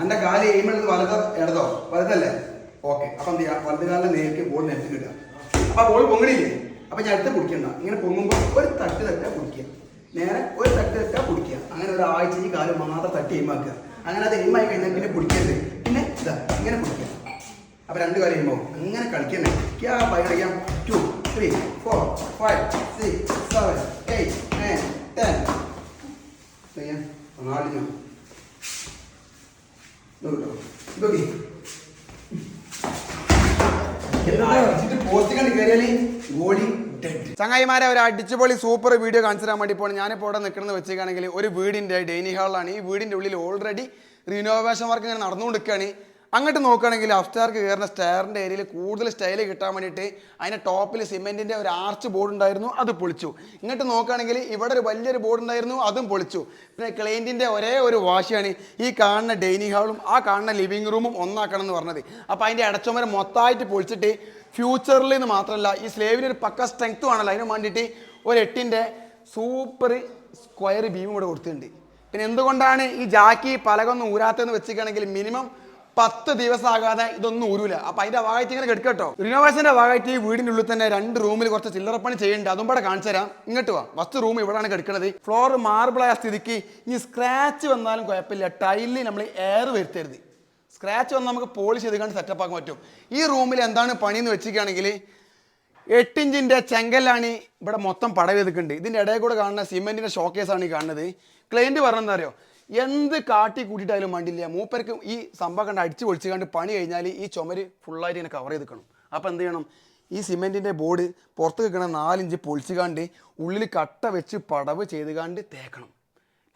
എന്റെ കാൽ എയിമെടുത്ത് വലുതോ ഇടതോ? വലുതല്ലേ? ഓക്കെ അപ്പൊ എന്ത് ചെയ്യാം? വലത് കാലിന്റെ നേരിട്ട് ബോൾ നിരത്തി കിട്ടുക അപ്പൊ ബോൾ പൊങ്ങണില്ലേ? അപ്പൊ ഞാൻ അടുത്ത് പിടിക്കണ്ട ഇങ്ങനെ പൊങ്ങുമ്പോൾ ഒരു തട്ട് തട്ടാ പിടിക്കുക നേരെ ഒരു തട്ട് തട്ടാ പിടിക്കുക അങ്ങനെ ഒരാഴ്ച ഈ കാൽ മാത്രം തട്ടി എയിമാക്കുക അങ്ങനെ അത് എയിമായി കഴിഞ്ഞാൽ പിന്നെ പിടിക്കരുത് പിന്നെ ഇതാ ഇങ്ങനെ പിടിക്കുക അപ്പൊ രണ്ട് കാലം ചെയ്യുമ്പോൾ അങ്ങനെ കളിക്കണ്ടേ ക്യാ പൈ കളിക്കാം. Two three four five six seven eight nine ten ചെയ്യാം. ചങ്ങായിമാരെ ഒരു അടിച്ചുപൊളി സൂപ്പർ വീഡിയോ കാണിച്ചു തരാൻ വേണ്ടി പോകണം ഞാനിപ്പോൾ ഇവിടെ നിൽക്കുന്നത് വെച്ചേക്കാണെങ്കിൽ ഒരു വീടിന്റെ ഡൈനിങ് ഹാളാണ് ഈ വീടിന്റെ ഉള്ളിൽ ഓൾറെഡി റിനോവേഷൻ വർക്ക് ഇങ്ങനെ നടന്നുകൊണ്ടിരിക്കുകയാണ്. അങ്ങോട്ട് നോക്കുകയാണെങ്കിൽ അഫ്റ്റാർക്ക് കയറുന്ന സ്റ്റയറിന്റെ ഏരിയയിൽ കൂടുതൽ സ്റ്റൈൽ കിട്ടാൻ വേണ്ടിയിട്ട് അതിന്റെ ടോപ്പിൽ സിമെന്റിന്റെ ഒരു ആർച്ച് ബോർഡ് ഉണ്ടായിരുന്നു അത് പൊളിച്ചു. ഇങ്ങോട്ട് നോക്കുകയാണെങ്കിൽ ഇവിടെ ഒരു വലിയൊരു ബോർഡ് ഉണ്ടായിരുന്നു അതും പൊളിച്ചു. പിന്നെ ക്ലൈന്റിന്റെ ഒരേ ഒരു വാശിയാണ് ഈ കാണുന്ന ഡൈനിങ് ഹാളും ആ കാണുന്ന ലിവിങ് റൂമും ഒന്നാക്കണം എന്ന് പറഞ്ഞത്. അപ്പോൾ അതിന്റെ ഇടച്ചുമരം മൊത്തമായിട്ട് പൊളിച്ചിട്ട് ഫ്യൂച്ചറിൽ നിന്ന് മാത്രമല്ല ഈ സ്ലേവിന് ഒരു പക്ക സ്ട്രെങ്ത്തും ആണല്ലോ അതിന് വേണ്ടിയിട്ട് ഒരു എട്ടിന്റെ സൂപ്പർ സ്ക്വയർ ബീം ഇവിടെ കൊടുത്തിട്ടുണ്ട്. പിന്നെ എന്തുകൊണ്ടാണ് ഈ ജാക്കി പലകൊന്നും ഊരാത്തതെന്ന് വെച്ചിരിക്കുകയാണെങ്കിൽ മിനിമം പത്ത് ദിവസമാകാതെ ഇതൊന്നും ഊരൂല. അപ്പൊ അതിന്റെ ഭാഗമായിട്ട് ഇങ്ങനെ കെടുക്കട്ടോ റിനോവേഷന്റെ ഭാഗമായിട്ട് ഈ വീടിന്റെ ഉള്ളിൽ തന്നെ രണ്ട് റൂമിൽ കുറച്ച് ചില്ലറപ്പണി ചെയ്യേണ്ട അതും കൂടെ കാണിച്ചു തരാം. ഇങ്ങോട്ട് വാ. ഫസ്റ്റ് റൂം ഇവിടെയാണ് കിടക്കുന്നത് ഫ്ലോർ മാർബിൾ ആയ സ്ഥിതിക്ക് ഇനി സ്ക്രാച്ച് വന്നാലും കുഴപ്പമില്ല. ടൈലിൽ നമ്മൾ എയർ വരുത്തരുത്. സ്ക്രാച്ച് വന്നാൽ നമുക്ക് പോളിഷ് ചെയ്ത് കണ്ട് സെറ്റപ്പ് ആക്കാൻ പറ്റും. ഈ റൂമിൽ എന്താണ് പണി എന്ന് വെച്ചിരിക്കുകയാണെങ്കിൽ എട്ടിഞ്ചിന്റെ ചെങ്കല്ലാണ് ഇവിടെ മൊത്തം പട ചെയ്തിട്ടുണ്ട് ഇതിന്റെ ഇടയിൽ കൂടെ കാണുന്ന സിമെന്റിന്റെ ഷോക്കേസാണ് ഈ കാണുന്നത്. ക്ലയന്റ് പറഞ്ഞെന്താ അറിയോ? എന്ത് കാട്ടി കൂട്ടിയിട്ടായാലും വേണ്ടില്ല മൂപ്പർക്ക് ഈ സംഭവം കണ്ട് അടിച്ച് പൊളിച്ച് കണ്ട് പണി കഴിഞ്ഞാൽ ഈ ചുമര് ഫുള്ളായിട്ട് ഇങ്ങനെ കവർ ചെയ്ത് നിൽക്കണം. അപ്പോൾ എന്ത് ചെയ്യണം? ഈ സിമെന്റിന്റെ ബോർഡ് പുറത്ത് നിൽക്കണ നാലിഞ്ച് പൊളിച്ച് കണ്ട് ഉള്ളിൽ കട്ട വെച്ച് പടവ് ചെയ്ത് കണ്ട് തേക്കണം.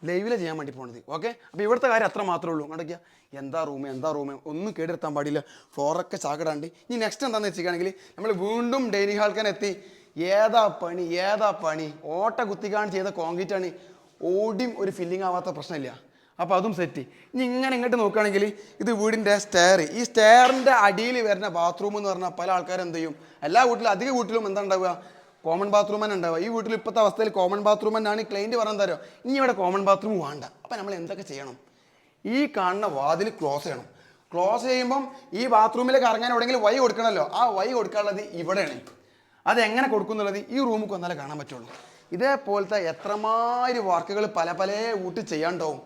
ലൈവിലെ ചെയ്യാൻ വേണ്ടി പോണത്. ഓക്കെ അപ്പോൾ ഇവിടുത്തെ കാര്യം അത്ര മാത്രമേ ഉള്ളൂ. കണ്ടൊക്കെയാ എന്താ റൂം എന്താ റൂം ഒന്നും കേടെടുത്താൻ പാടില്ല. ഫ്ലോറൊക്കെ ചാക്കിടാണ്ട്. ഇനി നെക്സ്റ്റ് എന്താണെന്ന് വെച്ചിരിക്കുകയാണെങ്കിൽ നമ്മൾ വീണ്ടും ഡൈനിങ് ഹാൾക്കാൻ എത്തി. ഏതാ പണി? ഏതാ പണി? ഓട്ട കുത്തിക്കാണ് ചെയ്ത കോൺക്രീറ്റ് ആണ്. ഓടിയും ഒരു ഫില്ലിംഗ് ആവാത്ത പ്രശ്നമില്ല. അപ്പോൾ അതും സെറ്റ് ഇനി ഇങ്ങനെ ഇങ്ങോട്ട് നോക്കുകയാണെങ്കിൽ ഇത് വീടിന്റെ സ്റ്റെയർ ഈ സ്റ്റെയറിന്റെ അടിയിൽ വരുന്ന ബാത്റൂം എന്ന് പറഞ്ഞാൽ പല ആൾക്കാരും എന്ത് ചെയ്യും? എല്ലാ വീട്ടിലും അധിക വീട്ടിലും എന്താ ഉണ്ടാവുക? കോമൺ ബാത്റൂം തന്നെ ഉണ്ടാവുക. ഈ വീട്ടിൽ ഇപ്പോഴത്തെ അവസ്ഥയിൽ കോമൺ ബാത്റൂം തന്നെയാണ് ക്ലൈന്റ് പറഞ്ഞു തരുമോ ഇനി ഇവിടെ കോമൺ ബാത്റൂം വേണ്ട. അപ്പോൾ നമ്മൾ എന്തൊക്കെ ചെയ്യണം? ഈ കാണുന്ന വാതിൽ ക്ലോസ് ചെയ്യണം. ക്ലോസ് ചെയ്യുമ്പം ഈ ബാത്റൂമിലേക്ക് ഇറങ്ങാൻ എവിടെയെങ്കിലും വൈ കൊടുക്കണമല്ലോ. ആ വൈ കൊടുക്കാനുള്ളത് ഇവിടെയാണ്. അതെങ്ങനെ കൊടുക്കുന്നുള്ളത്? ഈ റൂമിൽ വന്നാലേ കാണാൻ പറ്റുള്ളൂ. ഇതേപോലത്തെ എത്രമാതിരി വർക്കുകൾ പല പല ഊട്ടി ചെയ്യാണ്ടാവും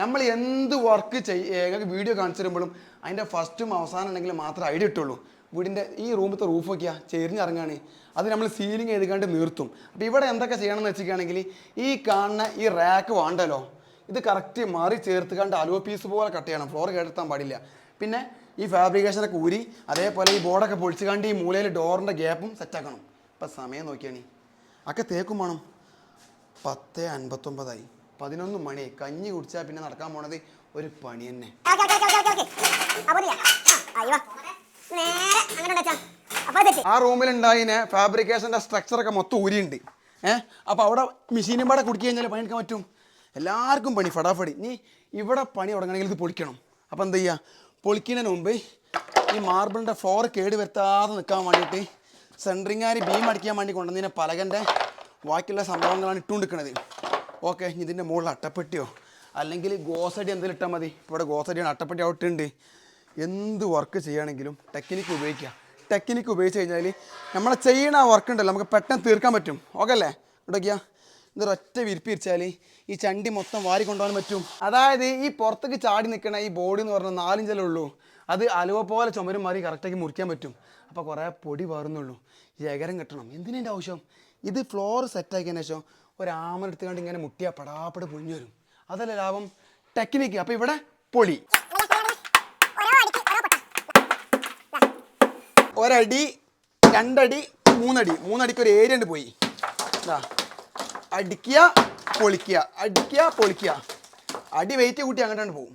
നമ്മൾ എന്ത് വർക്ക് ചെയ്യ വീഡിയോ കാണിച്ചു തരുമ്പോഴും അതിന്റെ ഫസ്റ്റും അവസാനം ഉണ്ടെങ്കിൽ മാത്രമേ ഐഡിയ ഇട്ടുള്ളൂ വീടിന്റെ ഈ റൂമിലത്തെ റൂഫ് നോക്കിയാൽ ചെരിഞ്ഞിറങ്ങാണ് അത് നമ്മൾ സീലിംഗ് എഴുതിക്കാണ്ട് നിർത്തും. അപ്പോൾ ഇവിടെ എന്തൊക്കെ ചെയ്യണമെന്ന് വെച്ചിരിക്കുകയാണെങ്കിൽ ഈ കാണുന്ന ഈ റാക്ക് വേണ്ടല്ലോ. ഇത് കറക്റ്റ് മാറി ചേർത്ത് കണ്ട് അലോ പീസ് പോലെ കട്ട് ചെയ്യണം. ഫ്ലോർ കേടെത്താൻ പാടില്ല. പിന്നെ ഈ ഫാബ്രിക്കേഷനൊക്കെ ഊരി അതേപോലെ ഈ ബോർഡൊക്കെ പൊളിച്ച് കണ്ട് ഈ മൂലയിൽ ഡോറിന്റെ ഗ്യാപ്പും സെറ്റാക്കണം ഇപ്പം സമയം നോക്കിയാണ്. അക്കെ തേക്കും വേണം. പത്ത് അൻപത്തൊമ്പതായി. പതിനൊന്ന് മണി. കഞ്ഞി കുടിച്ചാൽ പിന്നെ നടക്കാൻ പോണത് ഒരു പണി തന്നെ? ആ, റൂമിൽ നേരെ അങ്ങനെ ഉണ്ട് അച്ഛാ. ആ റൂമിലുണ്ടായിന് ഫാബ്രിക്കേഷന്റെ സ്ട്രക്ചറൊക്കെ മൊത്തം ഊരിയുണ്ട്. ഏഹ് അപ്പോൾ അവിടെ മെഷീനും പാടെ കുടിക്കുക കഴിഞ്ഞാൽ പണിയെടുക്കാൻ പറ്റും? എല്ലാവർക്കും പണി ഫടാഫടി. നീ ഇവിടെ പണി തുടങ്ങണമെങ്കിൽ ഇത് പൊളിക്കണം. അപ്പോൾ എന്താ ചെയ്യുക പൊളിക്കുന്നതിന് മുമ്പ് ഈ മാർബിളിന്റെ ഫ്ലോർ കേട് വരുത്താതെ നിൽക്കാൻ വേണ്ടിയിട്ട് സെൻട്രിങ്ങാർ ബീം അടിക്കാൻ വേണ്ടി കൊണ്ടുവന്നതിനെ പലകന്റെ ബാക്കിയുള്ള സംഭവങ്ങളാണ് ഇട്ടുകൊണ്ടിരിക്കുന്നത് ഓക്കെ ഇതിന്റെ മുകളിൽ അട്ടപ്പെട്ടിയോ? അല്ലെങ്കിൽ ഗോസടി എന്തെങ്കിലും ഇട്ടാൽ മതി. ഇവിടെ ഗോസടിയാണ് അട്ടപ്പെട്ടി ഔട്ടുണ്ട് എന്ത് വർക്ക് ചെയ്യുകയാണെങ്കിലും ടെക്നിക്ക് ഉപയോഗിക്കുക. ടെക്നിക്ക് ഉപയോഗിച്ച് കഴിഞ്ഞാൽ നമ്മളെ ചെയ്യണ ആ വർക്ക് ഉണ്ടല്ലോ നമുക്ക് പെട്ടെന്ന് തീർക്കാൻ പറ്റും. ഓക്കെ അല്ലേ? ഇവിടെയൊക്കെയാ ഇതൊരൊറ്റ വിരിപ്പ് വിരിച്ചാൽ ഈ ചണ്ടി മൊത്തം വാരി കൊണ്ടുപോകാൻ പറ്റും. അതായത് ഈ പുറത്തേക്ക് ചാടി നിൽക്കണ ഈ ബോഡി എന്ന് പറഞ്ഞാൽ നാലിഞ്ചല്ലേ ഉള്ളൂ. അത് അലുവ പോലെ ചുമരും മാറി കറക്റ്റാക്കി മുറിക്കാൻ പറ്റും. അപ്പോൾ കുറേ പൊടി പാറുന്നുള്ളൂ ഈ എകരം കെട്ടണം. എന്തിനതിന്റെ ആവശ്യം? ഇത് ഫ്ലോർ സെറ്റാക്കിയതിന് ശേഷം ഒരാമൻ എടുത്തുകൊണ്ട് ഇങ്ങനെ മുട്ടിയാൽ പടാപ്പട് പൊഴിഞ്ഞു വരും. അതല്ല ലാഭം? ടെക്നിക്ക് അപ്പോൾ ഇവിടെ പൊളി. ഒരടി രണ്ടടി മൂന്നടി. മൂന്നടിക്ക് ഒരു ഏരിയ ഉണ്ട് പോയി. അടിക്കുക പൊളിക്കുക. അടിക്കുക പൊളിക്കുക. അടി വെയിറ്റ് കൂട്ടി അങ്ങോട്ടാണ് പോകും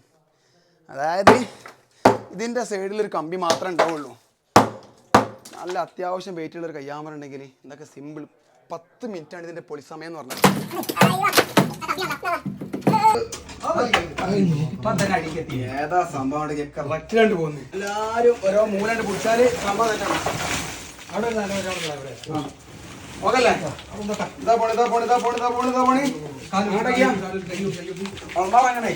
അതായത് ഇതിന്റെ സൈഡിൽ ഒരു കമ്പി മാത്രമേ ഉണ്ടാവുള്ളൂ. നല്ല അത്യാവശ്യം വെയിറ്റ് ഉള്ള ഒരു കയ്യാമറ ഉണ്ടെങ്കിൽ ഇതൊക്കെ സിമ്പിൾ പത്ത് മിനിറ്റ് ആണ് ഇതിന്റെ പൊളി സമയം എന്ന് പറഞ്ഞത്. ഏതാ സംഭവം കറക്റ്റ് കണ്ടു പോകുന്നു. എല്ലാരും ഓരോ മൂന്നായിട്ട് പിടിച്ചാൽ സംഭവം തെറ്റാണ് ഓക്കല്ലേ ഇതാ പോണി ഇതാ പോണി ഇതാ പോണി ഇതാ പോണി ഇതാ പോണി. അങ്ങോട്ടേക്കാ അങ്ങനെ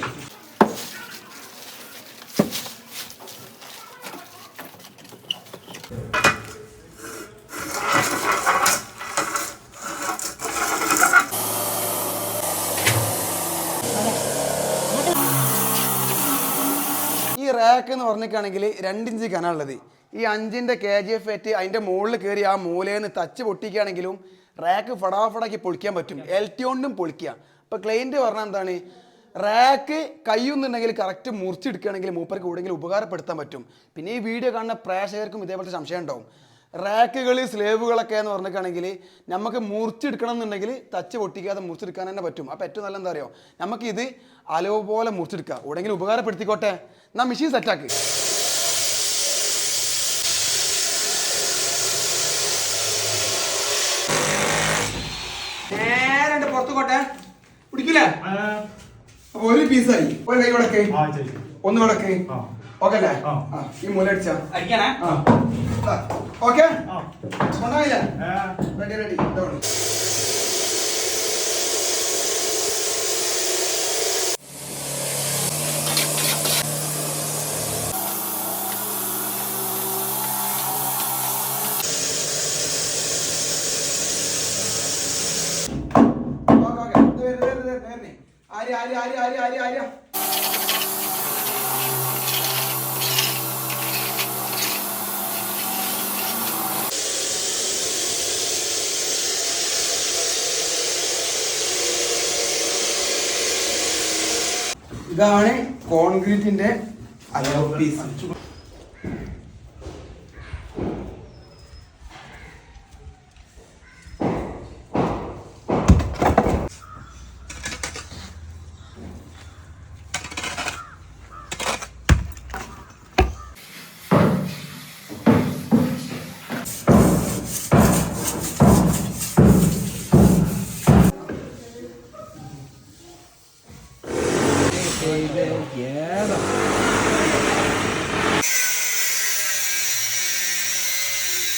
റാക്ക് എന്ന് പറഞ്ഞിട്ടാണെങ്കിൽ രണ്ടിഞ്ച് കനാളുള്ളത് ഈ അഞ്ചിന്റെ കെ ജി എഫ് എറ്റ് അതിന്റെ മുകളിൽ കയറി ആ മൂലയിൽ തച്ച് പൊട്ടിക്കുകയാണെങ്കിലും റാക്ക് ഫടാഫടാക്കി പൊളിക്കാൻ പറ്റും. എൽ ടി കൊണ്ടും പൊളിക്കുക. അപ്പോൾ ക്ലൈന്റ് പറഞ്ഞാൽ എന്താണ്? റാക്ക് കയ്യൊന്നുണ്ടെങ്കിൽ കറക്റ്റ് മുറിച്ചെടുക്കുകയാണെങ്കിൽ മൂപ്പർക്ക് കൂടെങ്കിലും ഉപകാരപ്പെടുത്താൻ പറ്റും. പിന്നെ ഈ വീഡിയോ കാണുന്ന പ്രേക്ഷകർക്കും ഇതേപോലത്തെ സംശയം ഉണ്ടാവും. റാക്കുകൾ സ്ലേവുകളൊക്കെ എന്ന് പറഞ്ഞിട്ടാണെങ്കിൽ നമുക്ക് മുറിച്ചെടുക്കണം എന്നുണ്ടെങ്കിൽ തച്ച് പൊട്ടിക്കാതെ മുറിച്ചെടുക്കാൻ തന്നെ പറ്റും. അപ്പോൾ ഏറ്റവും നല്ല എന്താ അറിയോ? നമുക്കിത് ഇത് അലവ് പോലെ മുറിച്ചെടുക്കുക. എവിടെയെങ്കിലും ഉപകാരപ്പെടുത്തിക്കോട്ടെ. എന്നാ മെഷീൻ സെറ്റാക്ക് നേരെ പുറത്തു കോട്ടെ പിടിക്കില്ലേ ഒരു പീസായി ഒരു കൈ വടക്ക് ഒന്ന് വടക്കേ ആ. ഓക്കെ അല്ലേ? ഈ മൂല അടിച്ചാ. അടിക്കണേ ഓക്കെ ഏ, റെഡി റെഡി ഇതോടെ ആര്യ ആര്യ ആര്യ ആര്യ ആര്യ ആര്യ. ഇതാണ് കോൺക്രീറ്റിന്റെ അലവ്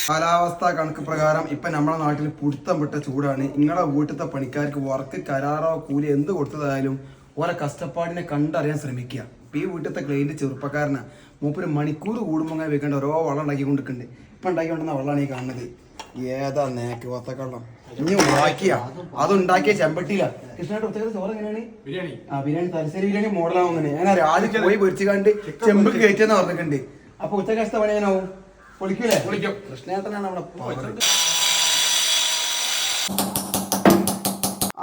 കാലാവസ്ഥ കണക്ക് പ്രകാരം ഇപ്പൊ നമ്മുടെ നാട്ടിൽ പുടുത്തം വിട്ട ചൂടാണ്. നിങ്ങളുടെ വീട്ടിലത്തെ പണിക്കാർക്ക് വർക്ക് കരാറോ കൂലി എന്ത് കൊടുത്തതായാലും ഓരോ കഷ്ടപ്പാടിനെ കണ്ടറിയാൻ ശ്രമിക്കുക. ഇപ്പൊ ഈ വീട്ടിലത്തെ ക്ലൈന്റ് ചെറുപ്പക്കാരന്. മൂപ്പര് മണിക്കൂർ കൂടുമ്പോൾ അങ്ങനെ വെക്കേണ്ട ഓരോ വെള്ളം ഉണ്ടാക്കിക്കൊണ്ടിരിക്കുന്നുണ്ട്. ഇപ്പൊ ഉണ്ടാക്കിക്കൊണ്ടിരുന്ന വെള്ളമാണ് ഈ കാണുന്നത്. ഏതാ നേക്ക് വത്തക്കള്ളം. ഇനി ഉണ്ടാക്കിയ അത് ഉണ്ടാക്കിയ ചെമ്പട്ടിയില. കൃഷ്ണയുടെ പ്രത്യേകത ചോറ് എങ്ങനെയാണ്? ബിരിയാണി. ആ ബിരിയാണി. തലശ്ശേരി ബിരിയാണി മോഡലാവുന്നേ ഞാൻ ആദ്യം പോയി പൊരിച്ചു കണ്ട് ചെമ്പ് കയറ്റിയെന്ന് പറഞ്ഞിട്ടുണ്ട്. അപ്പൊ ഉച്ചകാശത്തെ പണി ഞാനാവും പൊളിക്കും. കൃഷ്ണേട്ടനാണ് അവിടെ.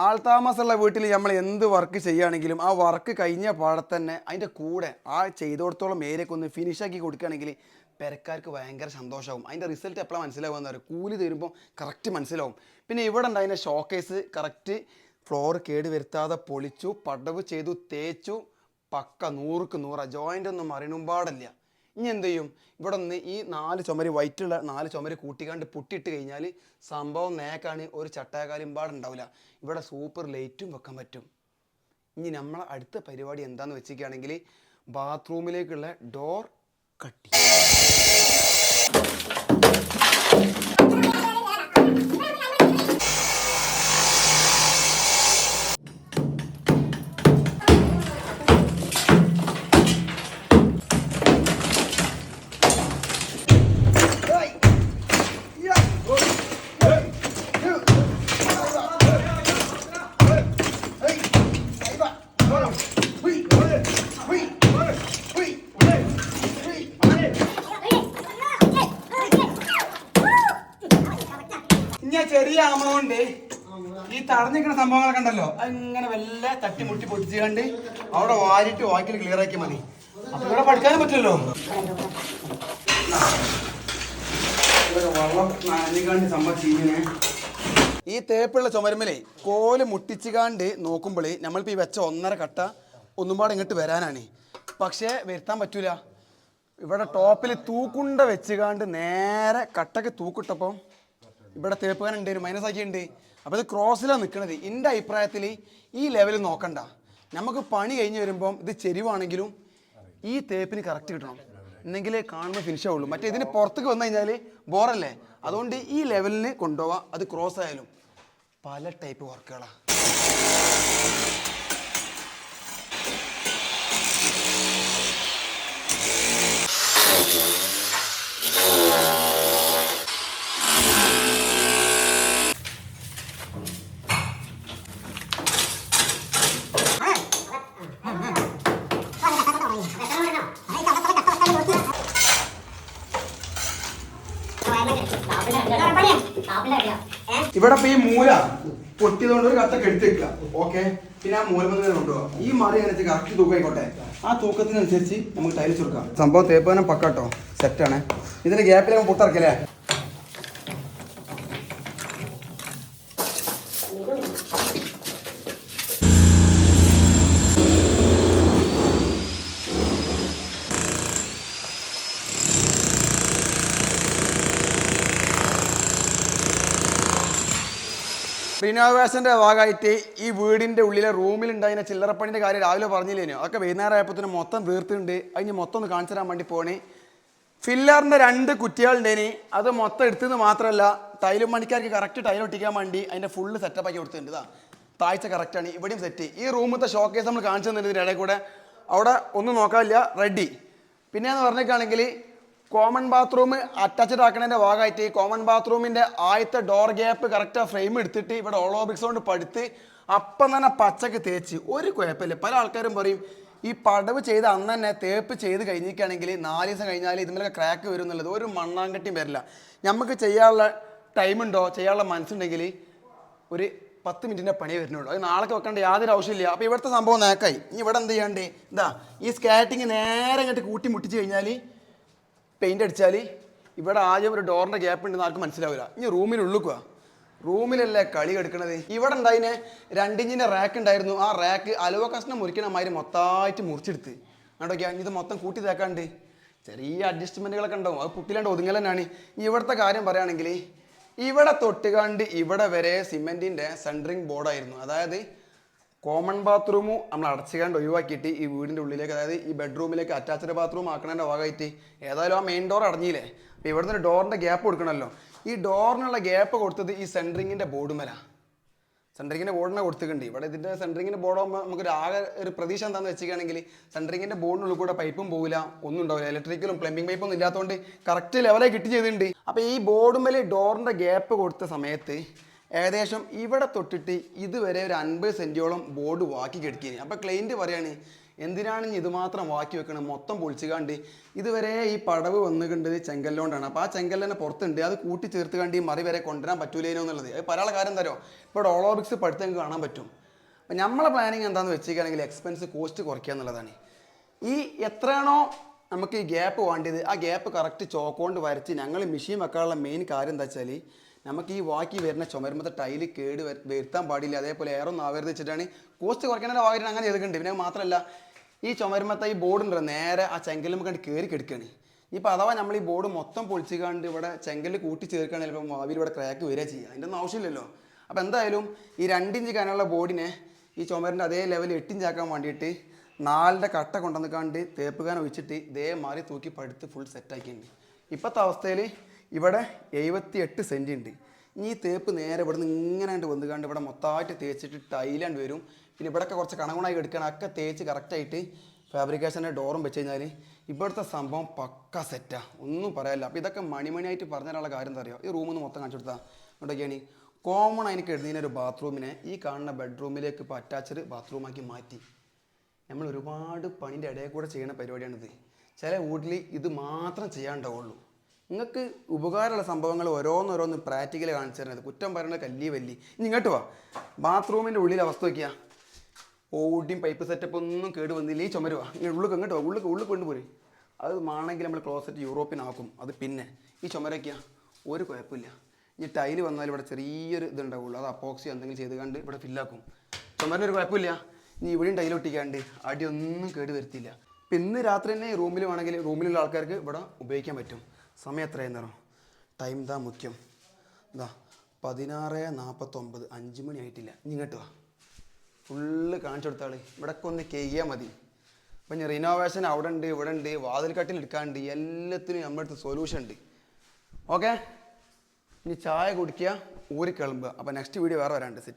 ആൾതാമസമുള്ള വീട്ടിൽ നമ്മൾ എന്ത് വർക്ക് ചെയ്യുകയാണെങ്കിലും ആ വർക്ക് കഴിഞ്ഞ പാടെ തന്നെ അതിന്റെ കൂടെ ആ ചെയ്തോടത്തോളം ഏരിയക്ക് ഒന്ന് ഫിനിഷാക്കി കൊടുക്കുകയാണെങ്കിൽ പെരക്കാർക്ക് ഭയങ്കര സന്തോഷമാവും. അതിന്റെ റിസൾട്ട് എപ്പോഴാണ് മനസ്സിലാവുക പറയും കൂലി തരുമ്പോൾ കറക്റ്റ് മനസ്സിലാവും. പിന്നെ ഇവിടെ ഉണ്ട് അതിന്റെ ഷോക്കേസ് കറക്റ്റ് ഫ്ലോർ കേട് വരുത്താതെ പൊളിച്ചു പടവ് ചെയ്തു തേച്ചു പക്ക നൂറുക്ക് നൂറ. ജോയിന്റ് ഒന്നും മറിയണും പാടില്ല. ഇനി എന്ത് ചെയ്യും? ഇവിടെ നിന്ന് ഈ നാല് ചുമര് വൈറ്റുള്ള നാല് ചുമര് കൂട്ടിക്കാണ്ട് പുട്ടിയിട്ട് കഴിഞ്ഞാൽ സംഭവം നേക്കാണ് ഒരു ചട്ടാകാലും പാടുണ്ടാവില്ല ഇവിടെ സൂപ്പർ ലൈറ്റും വെക്കാൻ പറ്റും. ഇനി നമ്മളെ അടുത്ത പരിപാടി എന്താണെന്ന് വെച്ചിരിക്കുകയാണെങ്കിൽ ബാത്റൂമിലേക്കുള്ള ഡോർ കട്ടി തട്ടി മുട്ടി പൊട്ടിച്ചുകൊണ്ട് അവിടെ വാരിട്ട് വാക്കിൽ ക്ലിയർ ആക്കി മതി. അപ്പൊ ഇവിടെ പഠിക്കാനും പറ്റുമല്ലോ ഇവിടെ വെള്ളം നനഞ്ഞുകാണ്ട് സംഭവം ചെയ്യുന്നേ ഈ തേപ്പുള്ള ചുമരുമലേ കോൽ മുട്ടിച്ചുകാണ്ട് നോക്കുമ്പോൾ നമ്മളിപ്പോൾ ഈ വെച്ച ഒന്നര കട്ട ഒന്നും പാടെ ഇങ്ങോട്ട് വരാനാണ്. പക്ഷേ വരുത്താൻ പറ്റൂല. ഇവിടെ ടോപ്പിൽ തൂക്കുണ്ട വെച്ചുകാണ്ട് നേരെ കട്ടക്ക് തൂക്കിട്ടപ്പം ഇവിടെ തേപ്പുകാരുണ്ട് മൈനസ് ആക്കിയിട്ടുണ്ട് അപ്പോൾ ഇത് ക്രോസിലാണ് നിൽക്കുന്നത് എന്റെ അഭിപ്രായത്തിൽ ഈ ലെവൽ നോക്കണ്ട. നമുക്ക് പണി കഴിഞ്ഞ് വരുമ്പം ഇത് ചെരിവാണെങ്കിലും ഈ തേപ്പിന് കറക്റ്റ് കിട്ടണം. എന്നെങ്കിലേ കാണുമ്പോൾ ഫിനിഷ് ആവുള്ളൂ. മറ്റേ ഇതിന് പുറത്തേക്ക് വന്നു കഴിഞ്ഞാൽ ബോറല്ലേ? അതുകൊണ്ട് ഈ ലെവലിന് കൊണ്ടുപോവാം. അത് ക്രോസ് ആയാലും പല ടൈപ്പ് വർക്കുകളാണ് ഇവിടെ ഇപ്പൊ ഈ മൂല പൊട്ടിയതുകൊണ്ട് ഒരു കത്തൊക്കെ എടുത്തേക്കുക ഓക്കെ? പിന്നെ ആ മൂല മുതൽ കൊണ്ടുപോകാം ഈ മറി അനുസരിച്ച് കറക്റ്റ് തൂക്കം ആയിക്കോട്ടെ ആ തൂക്കത്തിനനുസരിച്ച് നമുക്ക് ടൈൽസ് കൊടുക്കാം സംഭവം തേപ്പ് തന്നെ പക്കാട്ടോ. സെറ്റാണ് ഇതിന്റെ ഗ്യാപ്പിൽ നമ്മൾ പുറത്തിറക്കല്ലേ റിനോവേഷന്റെ ഭാഗമായിട്ട് ഈ വീടിന്റെ ഉള്ളിലെ റൂമിൽ ഉണ്ടായിരുന്ന ചില്ലറപ്പണിന്റെ കാര്യം രാവിലെ പറഞ്ഞില്ലേനോ? അതൊക്കെ വൈകുന്നേരം ആയപ്പോൾ മൊത്തം തീർത്തിട്ടുണ്ട് അതിന് മൊത്തം ഒന്ന് കാണിച്ചു തരാൻ വേണ്ടി പോണേ ഫില്ലറിന്റെ രണ്ട് കുറ്റികളുണ്ടേനി. അത് മൊത്തം എടുത്തത് മാത്രമല്ല ടൈലും പണിക്കാർക്ക് കറക്റ്റ് ടൈൽ ഒട്ടിക്കാൻ വേണ്ടി അതിന്റെ ഫുള്ള് സെറ്റപ്പ് ആക്കി കൊടുത്തിട്ടുണ്ട്. ഇതാ താഴ്ച കറക്റ്റാണ് ഇവിടെയും സെറ്റ് ഈ റൂമത്തെ ഷോക്കേസ് നമ്മൾ കാണിച്ചു തന്നിട്ടുണ്ട് ഇടയിൽ കൂടെ. അവിടെ ഒന്നും നോക്കാനില്ല റെഡി പിന്നെ എന്ന് പറഞ്ഞേക്കാണെങ്കിൽ കോമൺ ബാത്റൂം അറ്റാച്ച്ഡ് ആക്കണതിന്റെ ഭാഗമായിട്ട് ഈ കോമൺ ബാത്റൂമിന്റെ ആദ്യത്തെ ഡോർ ഗ്യാപ്പ് കറക്റ്റ് ഫ്രെയിം എടുത്തിട്ട് ഇവിടെ ഓളോബിക്സ് കൊണ്ട് പടുത്ത് അപ്പം തന്നെ പച്ചക്ക് തേച്ച്. ഒരു കുഴപ്പമില്ല. പല ആൾക്കാരും പറയും ഈ പടവ് ചെയ്ത് അന്ന് തന്നെ തേപ്പ് ചെയ്ത് കഴിഞ്ഞിരിക്കുകയാണെങ്കിൽ നാല് ദിവസം കഴിഞ്ഞാൽ ഇതുമേലൊക്കെ ക്രാക്ക് വരും എന്നുള്ളത് ഒരു മണ്ണാങ്കട്ടിയും വരില്ല. നമുക്ക് ചെയ്യാനുള്ള ടൈം ഉണ്ടോ? ചെയ്യാനുള്ള മനസ്സുണ്ടെങ്കിൽ ഒരു പത്ത് മിനിറ്റിന്റെ പണി വരുന്നുള്ളൂ. അത് നാളേക്ക് വെക്കേണ്ട യാതൊരു ആവശ്യമില്ല അപ്പോൾ ഇവിടുത്തെ സംഭവം നേക്കായി. ഇനി ഇവിടെ എന്ത് ചെയ്യാണ്ട്? ഇതാ ഈ സ്കാറ്റിങ് നേരെ ഇങ്ങോട്ട് കൂട്ടി മുട്ടിച്ച് കഴിഞ്ഞാൽ പെയിന്റ് അടിച്ചാൽ ഇവിടെ ആദ്യം ഒരു ഡോറിന്റെ ഗ്യാപ്പ് ഉണ്ടെന്ന് ആർക്കും മനസ്സിലാവില്ല. ഇനി റൂമിനുള്ളിക്കുക റൂമിലല്ലേ കളി എടുക്കണത്? ഇവിടെ ഉണ്ടായിന് രണ്ടിഞ്ചിന്റെ റാക്ക് ഉണ്ടായിരുന്നു. ആ റാക്ക് അലുവ കഷ്ണം മുറിക്കണ മാതിരി മൊത്തമായിട്ട് മുറിച്ചെടുത്ത്. കണ്ടോക്കിയാ? ഇത് മൊത്തം കൂട്ടി തേക്കാണ്ട്. ചെറിയ അഡ്ജസ്റ്റ്മെന്റുകളൊക്കെ ഉണ്ടാവും. അത് പുട്ടിലാണ്ട് ഒതുങ്ങൽ തന്നെയാണ്. ഇനി ഇവിടുത്തെ കാര്യം പറയുകയാണെങ്കിൽ ഇവിടെ തൊട്ടുകാണ്ട് ഇവിടെ വരെ സിമെന്റിന്റെ സെന്ററിങ് ബോർഡായിരുന്നു അതായത് കോമൺ ബാത്റൂമും നമ്മൾ അടച്ചുകാണ്ട് ഒഴിവാക്കിയിട്ട് ഈ വീടിന്റെ ഉള്ളിലേക്ക് അതായത് ഈ ബെഡ്റൂമിലേക്ക് അറ്റാച്ച്ഡ് ബാത്റൂം ആക്കണതിന്റെ ഭാഗമായിട്ട് ഏതായാലും ആ മെയിൻ ഡോർ അടഞ്ഞില്ലേ? അപ്പോൾ ഇവിടെ നിന്ന് ഡോറിന്റെ ഗ്യാപ്പ് കൊടുക്കണമല്ലോ. ഈ ഡോറിനുള്ള ഗ്യാപ്പ് കൊടുത്തത് ഈ സെന്ററിങ്ങിന്റെ ബോർഡുമല സെന്ററിങ്ങിന്റെ ബോർഡിനെ കൊടുത്തിട്ടുണ്ട്. ഇവിടെ ഇതിന്റെ സെന്ററിങ്ങിന്റെ ബോർഡാകുമ്പോൾ നമുക്ക് ഒരു ആകെ ഒരു പ്രതീക്ഷ എന്താണെന്ന് വെച്ചിരിക്കുകയാണെങ്കിൽ സെന്ററിങ്ങിന്റെ ബോർഡിനുള്ളിൽ കൂടെ പൈപ്പും പോകില്ല ഒന്നും ഉണ്ടാവില്ല. ഇലക്ട്രിക്കലും പ്ലംബിംഗ് പൈപ്പൊന്നും ഇല്ലാത്തതുകൊണ്ട് കറക്റ്റ് ലെവലേ കിട്ടി ചെയ്തിട്ടുണ്ട്. അപ്പോൾ ഈ ബോർഡുമേൽ ഡോറിന്റെ ഗ്യാപ്പ് കൊടുത്ത സമയത്ത് ഏകദേശം ഇവിടെ തൊട്ടിട്ട് ഇതുവരെ ഒരു അൻപത് സെന്റോളം ബോർഡ് വാക്കി കിടക്കിയത് അപ്പോൾ ക്ലൈന്റ് പറയാണ് എന്തിനാണ് ഇത് മാത്രം വാക്കി വെക്കണം? മൊത്തം പൊളിച്ചുകാണ്ട് ഇതുവരെ ഈ പടവ് വന്നുകണ്ടത് ചെങ്കല്ലോണ്ടാണ്. അപ്പോൾ ആ ചെങ്കല്ലിനെ പുറത്തുണ്ട്. അത് കൂട്ടി ചേർത്ത് കണ്ട് ഈ മറി വരെ കൊണ്ടുവരാൻ പറ്റൂലേനോ എന്നുള്ളത്. അത് പല കാര്യം തരോ ഇപ്പോൾ ഡോളോബിക്സ് പഠിത്തം കാണാൻ പറ്റും. അപ്പം നമ്മളെ പ്ലാനിങ് എന്താണെന്ന് വെച്ചിരിക്കുകയാണെങ്കിൽ എക്സ്പെൻസ് കോസ്റ്റ് കുറയ്ക്കുക എന്നുള്ളതാണ്. ഈ എത്രയാണോ നമുക്ക് ഈ ഗ്യാപ്പ് വേണ്ടത് ആ ഗ്യാപ്പ് കറക്റ്റ് ചോക്കോണ്ട് വരച്ച് ഞങ്ങൾ മെഷീൻ വെക്കാനുള്ള മെയിൻ കാര്യം എന്താ വെച്ചാൽ നമുക്ക് ഈ വാക്കി വരുന്ന ചുമരുമ്പത്തെ ടൈൽ കേട് വര- വരുത്താൻ പാടില്ല. അതേപോലെ എയറൊന്നും ആവരുത് വെച്ചിട്ടാണ് കോസ്റ്റ് കുറയ്ക്കാനുള്ള ഭാഗമായിട്ട് അങ്ങനെ ചെയ്തിട്ടുണ്ട്. പിന്നെ മാത്രമല്ല ഈ ചുമരുമ്പത്തെ ഈ ബോർഡ് ഉണ്ടല്ലോ നേരെ ആ ചെങ്കലും കണ്ട് കയറി കെടുക്കുകയാണ് ഇപ്പോൾ അഥവാ നമ്മൾ ഈ ബോർഡ് മൊത്തം പൊളിച്ച് കണ്ട് ഇവിടെ ചെങ്കലിൽ കൂട്ടി ചേർക്കുകയാണെങ്കിൽ ചിലപ്പോൾ ഭാവിയിൽ ഇവിടെ ക്രാക്ക് വരിക ചെയ്യുക അതിന്റെ ഒന്നും ആവശ്യമില്ലല്ലോ. അപ്പോൾ എന്തായാലും ഈ രണ്ടിഞ്ച് കനുള്ള ബോർഡിനെ ഈ ചുമരിന്റെ അതേ ലെവൽ എട്ടിഞ്ചാക്കാൻ വേണ്ടിയിട്ട് നാലിന്റെ കട്ട കൊണ്ടുവന്നിക്കാണ്ട് തേപ്പുകാൻ ഒഴിച്ചിട്ട് ഇതേ മാറി തൂക്കി പടുത്ത് ഫുൾ സെറ്റാക്കിയിട്ടുണ്ട് ഇപ്പോഴത്തെ അവസ്ഥയിൽ ഇവിടെ എഴുപത്തി എട്ട് സെന്റ് ഉണ്ട്. ഇനി ഈ തേപ്പ് നേരെ ഇവിടെ നിന്ന് ഇങ്ങനെ കണ്ട് ഇവിടെ മൊത്തമായിട്ട് തേച്ചിട്ട് ടൈലാണ്ട് വരും. പിന്നെ ഇവിടെയൊക്കെ കുറച്ച് കണകുണായി എടുക്കണം. ഒക്കെ തേച്ച് കറക്റ്റായിട്ട് ഫാബ്രിക്കേഷന്റെ ഡോറും വെച്ച് കഴിഞ്ഞാൽ ഇവിടുത്തെ സംഭവം പക്ക സെറ്റാ ഒന്നും പറയാനില്ല. അപ്പോൾ ഇതൊക്കെ മണിമണിയായിട്ട് പറഞ്ഞുതരാനുള്ള കാര്യം എന്താ അറിയോ? ഈ റൂമിൽ നിന്ന് മൊത്തം കാണിച്ചു കൊടുത്താൽ ഇവിടെയൊക്കെയാണ് കോമൺ അതിന് കരുതിയ ഒരു ബാത്റൂമിനെ ഈ കാണുന്ന ബെഡ്റൂമിലേക്ക് ഇപ്പോൾ അറ്റാച്ച്ഡ് ബാത്റൂമാക്കി മാറ്റി. നമ്മൾ ഒരുപാട് പണിന്റെ ഇടയിൽ കൂടെ ചെയ്യുന്ന പരിപാടിയാണിത്. ചില വീട്ടിൽ ഇത് മാത്രം ചെയ്യാണ്ടാവുള്ളൂ നിങ്ങൾക്ക് ഉപകാരമുള്ള സംഭവങ്ങൾ ഓരോന്നോരോന്ന് പ്രാക്ടിക്കൽ കാണിച്ചു തരുന്നത്. കുറ്റം പറയുന്നത് കല്ലി വല്ലി. ഇനി ഇങ്ങോട്ട് വാ. ബാത്റൂമിന്റെ ഉള്ളിൽ അവസ്ഥ നോക്കിയാ. ഓടിയും പൈപ്പ് സെറ്റപ്പ് ഒന്നും കേട് വന്നില്ല? ഈ ചുമര് ഇങ്ങനെ ഉള്ളിൽ ഇങ്ങോട്ട് വാ. ഉള്ളിൽ ഉള്ളിൽ കൊണ്ടുപോയി അത് മാണെങ്കിൽ നമ്മൾ ക്ലോസറ്റ് യൂറോപ്പിനാക്കും അത് പിന്നെ. ഈ ചുമരൊക്കെയാ ഒരു കുഴപ്പമില്ല. ഈ ടൈൽ വന്നാൽ ഇവിടെ ചെറിയൊരു ഇതുണ്ടാവുള്ളൂ. അത് അപ്പോക്സി എന്തെങ്കിലും ചെയ്ത് കണ്ട് ഇവിടെ ഫില്ലാക്കും ചുമരിന് ഒരു കുഴപ്പമില്ല. ഇനി ഇവിടെയും ടൈൽ ഒട്ടിക്കാണ്ട് അടിയൊന്നും കേട് വരുത്തില്ല ഇപ്പം ഇന്ന് രാത്രി തന്നെ റൂമിൽ വേണമെങ്കിൽ റൂമിലുള്ള ആൾക്കാർക്ക് ഇവിടെ ഉപയോഗിക്കാൻ പറ്റും. സമയം എത്രയും നേരം ടൈം ദാ മുഖ്യം. എന്താ പതിനാറ് നാൽപ്പത്തൊമ്പത് അഞ്ച് മണി ആയിട്ടില്ല. ഇങ്ങോട്ട് വാ. ഫുള്ള് കാണിച്ചു കൊടുത്താൾ ഇവിടൊക്കെ ഒന്ന് മതി. അപ്പം ഞാൻ റിനോവേഷൻ അവിടെ ഉണ്ട് ഇവിടെ ഉണ്ട് വാതിൽക്കട്ടിൽ എടുക്കാണ്ട് എല്ലാത്തിനും നമ്മുടെ അടുത്ത് സൊല്യൂഷൻ ഉണ്ട്. ഓക്കെ ഇനി ചായ കുടിക്കുക ഊരി കിളമ്പുക അപ്പം നെക്സ്റ്റ് വീഡിയോ വേറെ വരാണ്ട്